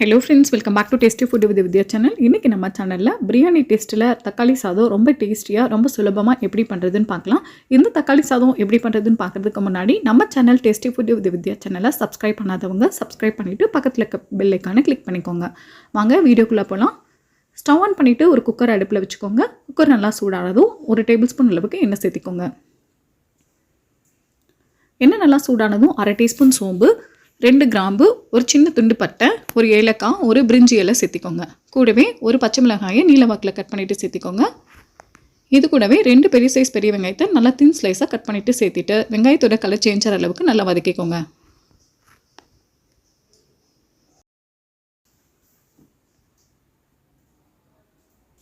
Hello friends welcome back to tasty food with Vidya channel இன்றைக்கி நம்ம சேனலில் பிரியாணி டேஸ்ட்டில் தக்காளி சாதம் ரொம்ப டேஸ்டியாக ரொம்ப சுலபமாக எப்படி பண்ணுறதுன்னு பார்க்கலாம். இந்த தக்காளி சாதம் எப்படி பண்ணுறதுன்னு பார்க்குறதுக்கு முன்னாடி நம்ம channel tasty food with Vidya சேனலை சப்ஸ்கிரைப் பண்ணாதவங்க சப்ஸ்கிரைப் பண்ணிவிட்டு பக்கத்தில் இருக்க பெல் கிளிக் பண்ணிக்கோங்க. வாங்க வீடியோக்குள்ளே போகலாம் ஸ்டவ் ஆன் பண்ணிவிட்டு ஒரு குக்கர் அடுப்பில் வச்சுக்கோங்க. குக்கர் நல்லா சூடானதும் ஒரு டேபிள் ஸ்பூன் அளவுக்கு எண்ணெய் சேர்த்திக்கோங்க. எண்ணெய் நல்லா சூடானதும் அரை டீஸ்பூன் சோம்பு ரெண்டு கிராம்பு ஒரு சின்ன துண்டு பட்டை ஒரு ஏலக்காய் ஒரு பிரிஞ்சி இலை சேர்த்திக்கோங்க. கூடவே ஒரு பச்சை மிளகாயை நீல வாக்கில் கட் பண்ணிவிட்டு சேர்த்திக்கோங்க. இது கூடவே ரெண்டு பெரிய சைஸ் பெரிய வெங்காயத்தை நல்லா தின் ஸ்லைஸாக கட் பண்ணிவிட்டு சேர்த்திட்டு வெங்காயத்தோட கலர் சேஞ்ச் ஆகிற அளவுக்கு நல்லா வதக்கிக்கோங்க.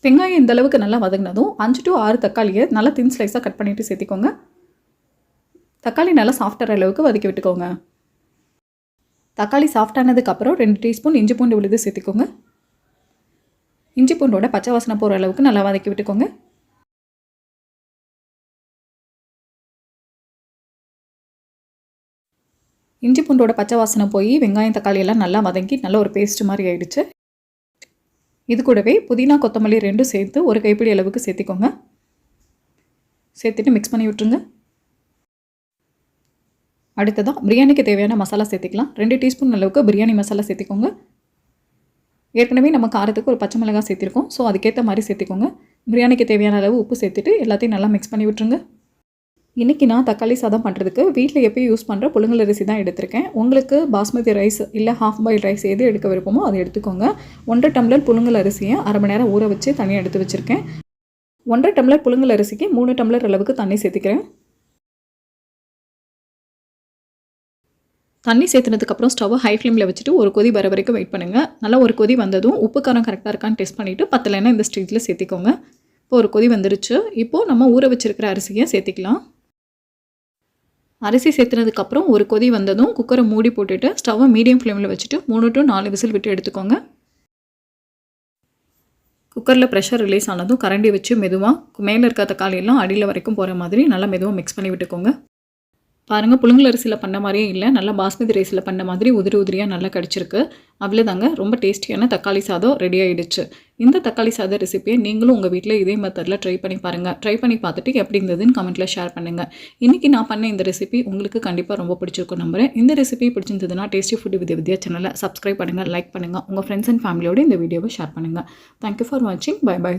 வெங்காயம் இந்த அளவுக்கு நல்லா வதங்கினதும் அஞ்சு டு ஆறு தக்காளியை நல்லா தின் ஸ்லைஸாக கட் பண்ணிவிட்டு சேர்த்திக்கோங்க. தக்காளி நல்லா சாஃப்டாகிற அளவுக்கு வதக்கி விட்டுக்கோங்க. தக்காளி சாஃப்டானதுக்கப்புறம் ரெண்டு டீஸ்பூன் இஞ்சி பூண்டு விழுது சேர்த்துக்கோங்க. இஞ்சி பூண்டோட பச்சை வாசனை போகிற அளவுக்கு நல்லா வதக்கி விட்டுக்கோங்க. இஞ்சி பூண்டோட பச்சை வாசனை போய் வெங்காயம் தக்காளி எல்லாம் நல்லா வதங்கி நல்ல ஒரு பேஸ்ட் மாதிரி ஆயிடுச்சு. இது கூடவே புதினா கொத்தமல்லி ரெண்டும் சேர்த்து ஒரு கைப்பிடி அளவுக்கு சேர்த்திக்கோங்க. சேர்த்துட்டு மிக்ஸ் பண்ணி விட்டுருங்க. அடுத்ததாக பிரியாணிக்கு தேவையான மசாலா சேர்த்துக்கலாம். ரெண்டு டீஸ்பூன் அளவுக்கு பிரியாணி மசாலா சேர்த்திக்கோங்க. ஏற்கனவே நம்ம காரத்துக்கு ஒரு பச்சை மிளகாய் சேர்த்துருக்கோம். ஸோ அதுக்கேற்ற மாதிரி சேர்த்திக்கோங்க. பிரியாணிக்கு தேவையான அளவு உப்பு சேர்த்துட்டு எல்லாத்தையும் நல்லா மிக்ஸ் பண்ணி விட்டுருங்க. இன்றைக்கி நான் தக்காளி சாதம் பண்ணுறதுக்கு வீட்டில் எப்போயும் யூஸ் பண்ணுற புழுங்கல் அரிசி தான் எடுத்திருக்கேன். உங்களுக்கு பாஸ்மதி ரைஸ் இல்லை ஹாஃப் பாயில் ரைஸ் எது எடுக்க விருப்பமோ அதை எடுத்துக்கோங்க. ஒன்றரை டம்ளர் புழுங்கல் அரிசியை அரை மணி நேரம் ஊற வச்சு தனியாக எடுத்து வச்சுருக்கேன். ஒன்றரை டம்ளர் புழுங்கல் அரிசிக்கு மூணு டம்ளர் அளவுக்கு தண்ணி சேர்த்துக்கிறேன். தண்ணி சேர்த்துனதுக்கப்புறம் ஸ்டவ்வை ஹை ஃப்ளேமில் வச்சுட்டு ஒரு கொதி வர வரைக்கும் வெயிட் பண்ணுங்கள் நல்லா ஒரு கொதி வந்ததும் உப்பு காரம் கரெக்டாக இருக்கான்னு டெஸ்ட் பண்ணிவிட்டு பத்தலைன்னா இந்த ஸ்டேஜில் சேர்த்திக்கோங்க. இப்போ ஒரு கொதி வந்துருச்சு. இப்போது நம்ம ஊற வச்சுருக்கிற அரிசியை சேர்த்திக்கலாம். அரிசி சேர்த்துனதுக்கப்புறம் ஒரு கொதி வந்ததும் குக்கரை மூடி போட்டுட்டு ஸ்டவ்வை மீடியம் ஃப்ளேமில் வச்சுட்டு மூணு டு நாலு விசில் விட்டு எடுத்துக்கோங்க. குக்கரில் ப்ரெஷர் ரிலீஸ் ஆனதும் கரண்டி வச்சு மெதுவாக மேலே இருக்க தக்காளியெல்லாம் அடியில் வரைக்கும் போகிற மாதிரி நல்லா மெதுவாக மிக்ஸ் பண்ணி விட்டுக்கோங்க. பாருங்கள் புழுங்கல் அரிசியில் பண்ண மாதிரியே இல்லை. நல்லா பாஸ்மதி ரைஸில் பண்ண மாதிரி உதிரி உதிரியாக நல்லா கிடச்சிருக்கு. அவ்வளோதாங்க ரொம்ப டேஸ்டியான தக்காளி சாதம் ரெடி ஆகிடுச்சு இந்த தக்காளி சாதம் ரெசிப்பியை நீங்களும் உங்கள் வீட்டில் இதே மெத்தடில் ட்ரை பண்ணி பாருங்கள் ட்ரை பண்ணி பார்த்துட்டு எப்படி இருந்ததுன்னு கமெண்ட்டில் ஷேர் பண்ணுங்கள் இன்றைக்கி நான் பண்ண இந்த ரெசிபி உங்களுக்கு கண்டிப்பாக ரொம்ப பிடிச்சிருக்கும் நம்புறேன். இந்த ரெசிபி பிடிச்சிருந்ததுன்னா டேஸ்டி ஃபுட் வித் வித்யா சேனலை சப்ஸ்கிரைப் பண்ணுங்கள் லைக் பண்ணுங்கள் உங்கள் ஃப்ரெண்ட்ஸ் அண்ட் ஃபேமிலியோடு இந்த வீடியோவை ஷேர் பண்ணுங்கள் தேங்க்யூ ஃபார் வாட்சிங் பை பை